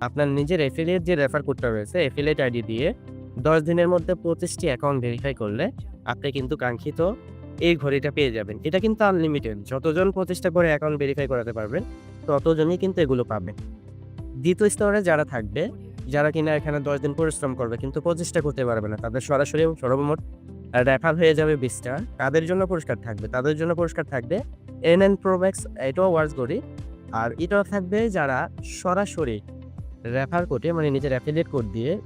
আপনার নিজের এফিলিয়েট যে রেফার কোডটা রয়েছে এফিলিয়েট আইডি দিয়ে দশ দিনের মধ্যে পঁচিশটি অ্যাকাউন্ট ভেরিফাই করলে আপনি কিন্তু কাঙ্ক্ষিত এই ঘড়িটা পেয়ে যাবেন। এটা কিন্তু আনলিমিটেড যতজন পঁচিশটা করে অ্যাকাউন্ট ভেরিফাই করাতে পারবেন, ততজনই কিন্তু এগুলো পাবেন। দ্বিতীয় স্তরে যারা থাকবে, যারা কিনা এখানে দশ দিন পরিশ্রম করবে, কিন্তু পঁচিশটা করতে পারবে না, তাদের সরাসরি সর্বমোট রেফার হয়ে যাবে বিশটা। তাদের জন্য পুরস্কার থাকবে। তাদের জন্য পুরস্কার থাকবে এন এন প্রোম্যাক্স এটাও ওয়ার্স করি আর এটাও থাকবে যারা সরাসরি রেফার কোডে মানে নিজের অ্যাফিলিয়েট কোড দিয়ে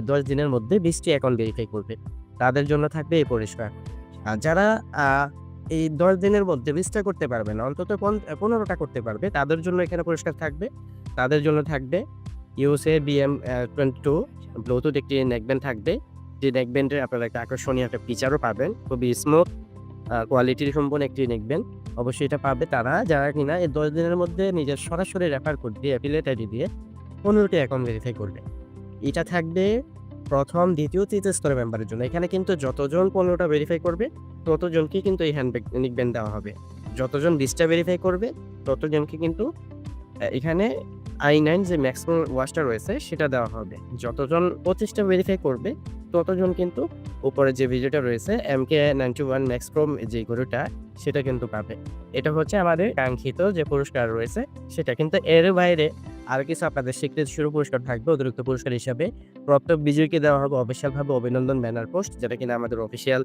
দশ দিনের মধ্যে বিশটি অ্যাকাউন্ট ভেরিফাই করবে। তাদের জন্য থাকবে এই পুরস্কার আর যারা এই দশ দিনের মধ্যে বিশটা করতে পারবে না, অন্তত পন- পনেরোটা করতে পারবে, তাদের জন্য এখানে পুরস্কার থাকবে। তাদের জন্য থাকবে ইউসএ বিএম টোয়েন্টি টু ব্লুটুথ একটি নেকব্যান্ড থাকবে। যে নেকব্যান্ডের আপনারা একটা আকর্ষণীয় একটা ফিচারও পাবেন, খুবই স্মুথ কোয়ালিটির সম্পন্ন একটি নেকব্যান্ড অবশ্যই এটা পাবে তারা, যারা কিনা এই দশ দিনের মধ্যে নিজের সরাসরি রেফার কোড দিয়ে অ্যাফিলিয়েট আইডি দিয়ে পনেরোটি অ্যাকাউন্ট ভেরিফাই করবে। এটা থাকবে প্রথম, দ্বিতীয়, তৃতীয় স্তরের মেম্বারের জন্য। এখানে কিন্তু যতজন পনেরোটা ভেরিফাই করবে, ততজনকে কিন্তু এই হ্যান্ডব্যাগ নিকব্যান্ড দেওয়া হবে। যতজন বিশটা ভেরিফাই করবে, ততজনকে কিন্তু এখানে আই নাইন যে ম্যাক্সিমাম ওয়াশটা রয়েছে, সেটা দেওয়া হবে। যতজন পঁচিশটা ভেরিফাই করবে, ততজন কিন্তু উপরে যে ভিডিওটা রয়েছে M K ninety one max প্রোম যে গরুটা, সেটা কিন্তু পাবে। এটা হচ্ছে আমাদের কাঙ্ক্ষিত যে পুরস্কার রয়েছে, সেটা কিন্তু এর বাইরে আর কিছু আপনাদের স্বীকৃতি শুরু পুরস্কার থাকবে, অতিরিক্ত পুরস্কার হিসাবে। প্রত্যেক বিজয়ীকে দেওয়া হবে অফিসিয়ালভাবে অভিনন্দন ব্যানার পোস্ট, যেটা কিনা আমাদের অফিসিয়াল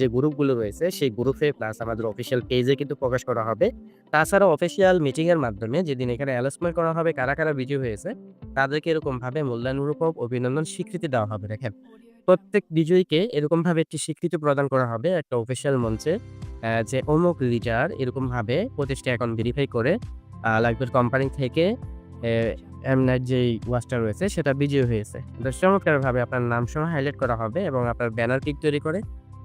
যে গ্রুপগুলো রয়েছে, সেই গ্রুপে প্লাস আমাদের অফিসিয়াল পেজে কিন্তু প্রকাশ করা হবে। তাছাড়া অফিসিয়াল মিটিংয়ের মাধ্যমে যেদিন এখানে অ্যানাউন্সমেন্ট করা হবে, কারা কারা বিজয়ী হয়েছে, তাদেরকে এরকমভাবে মূল্যায়নরূপক অভিনন্দন স্বীকৃতি দেওয়া হবে, দেখেন। প্রত্যেক বিজয়ীকে এরকমভাবে একটি স্বীকৃতি প্রদান করা হবে একটা অফিসিয়াল মঞ্চে যে অমুক লিডার এরকমভাবে প্রতিষ্ঠা এখন ভেরিফাই করে লাগবে কোম্পানি থেকে এম নাইট যে ওয়াচটা রয়েছে, সেটা বিজয়ী হয়েছে। এটা চমৎকারভাবে আপনার নাম সহ হাইলাইট করা হবে এবং আপনার ব্যানার পিক তৈরি করে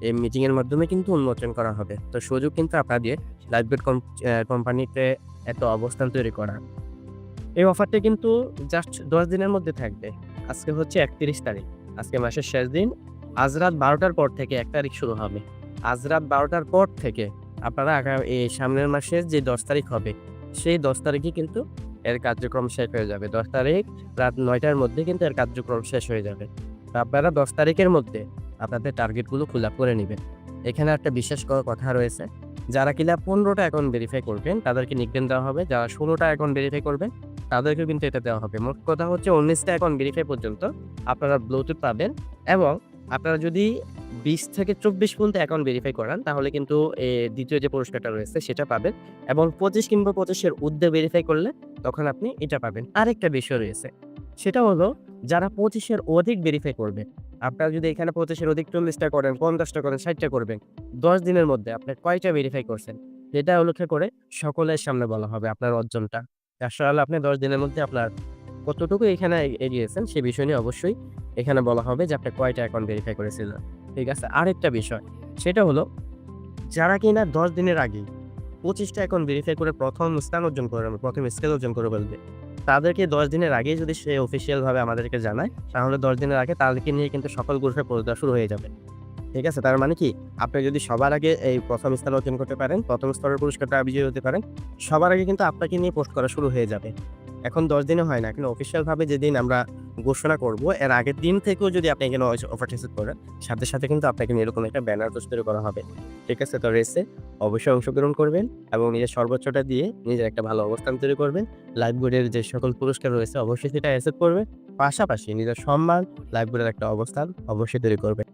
এই মিটিংয়ের মাধ্যমে কিন্তু উন্মোচন করা হবে। তো সুযোগ কিন্তু আপনাদের লাইফবেট কোম্পানিতে এত অবস্থান তৈরি করা। এই অফারটা কিন্তু জাস্ট দশ দিনের মধ্যে থাকবে। আজকে হচ্ছে একত্রিশ তারিখ। আজকে মাসের শেষ দিন। আজ রাত বারোটার পর থেকে এক তারিখ শুরু হবে। আজ রাত বারোটার পর থেকে আপনারা আগামী সামনের মাসের যে দশ তারিখ হবে, সেই দশ তারিখে কিন্তু এর কার্যক্রম শেষ হয়ে যাবে। দশ তারিখ রাত নয়টার মধ্যে কিন্তু এর কার্যক্রম শেষ হয়ে যাবে। আপনারা দশ তারিখের মধ্যে আপনাদের টার্গেটগুলো ফিল করে নেবেন। এখানে একটা বিশেষ কথা রয়েছে, যারা কিনা পনেরোটা অ্যাকাউন্ট ভেরিফাই করবেন, তাদেরকে নিকবেন দেওয়া হবে। যারা ষোলোটা অ্যাকাউন্ট ভেরিফাই করবেন তাদেরকেও কিন্তু এটা দেওয়া হবে। মোট কথা হচ্ছে উনিশটা অ্যাকাউন্ট ভেরিফাই পর্যন্ত আপনারা ব্লুটুথ পাবেন এবং আপনারা যদি বিশ থেকে চব্বিশ পর্যন্ত অ্যাকাউন্ট ভেরিফাই করান, তাহলে কিন্তু দ্বিতীয় যে পুরস্কারটা রয়েছে সেটা পাবেন এবং পঁচিশ কিংবা পঁচিশের ঊর্ধ্বে ভেরিফাই করলে তখন আপনি এটা পাবেন। আরেকটা বিষয় রয়েছে, সেটা হলো যারা পঁচিশের অধিক ভেরিফাই করবে, আপনারা যদি এখানে পঁচিশের অধিক চল্লিশটা করেন পঞ্চাশটা করেন ষাটটা করবেন, দশ দিনের মধ্যে আপনি কয়টা ভেরিফাই করছেন? সেটা উল্লেখ করে সকলের সামনে বলা হবে আপনার অর্জনটা। আসলে আপনি দশ দিনের মধ্যে আপনার কতটুকু এখানে এগিয়েছেন সে বিষয় নিয়ে অবশ্যই এখানে বলা হবে যে আপনি কয়টা অ্যাকাউন্ট ভেরিফাই করেছিলেন। ঠিক আছে? আরেকটা বিষয়, সেটা হলো যারা কিনা দশ দিনের আগে পঁচিশটা অ্যাকাউন্ট ভেরিফাই করে প্রথম স্থান অর্জন করে, প্রথম স্কেল অর্জন করে বলবে তাদেরকে দশ দিনের আগে যদি সে অফিসিয়ালভাবে আমাদেরকে জানায়, তাহলে দশ দিনের আগে তাদেরকে নিয়ে কিন্তু সকল গ্রুপে পরিদা শুরু হয়ে যাবে। ঠিক আছে? তার মানে কি? আপনি যদি সবার আগে এই প্রথম স্থান অর্জন করতে পারেন, প্রথম স্তরের পুরস্কারটা বিজয়ী হতে পারেন, সবার আগে কিন্তু আপনাকে নিয়ে পোস্ট করা শুরু হয়ে যাবে। এখন দশ দিনে হয় না, কিন্তু অফিসিয়ালভাবে যেদিন আমরা ঘোষণা করব, এর আগের দিন থেকেও যদি আপনি এখানে অফার রিসিভ করেন, সাথে সাথে কিন্তু আপনাকে এরকম একটা ব্যানার তৈরি করা হবে। ঠিক আছে? তো রেসে অবশ্যই অংশগ্রহণ করবেন এবং নিজের সর্বোচ্চটা দিয়ে নিজের একটা ভালো অবস্থান তৈরি করবেন। লাইফ বোর্ডের যে সকল পুরস্কার রয়েছে, অবশ্যই সেটা অ্যাসেপ্ট করবে পাশাপাশি নিজের সম্মান লাইফ বোর্ডের একটা অবস্থান অবশ্যই তৈরি করবে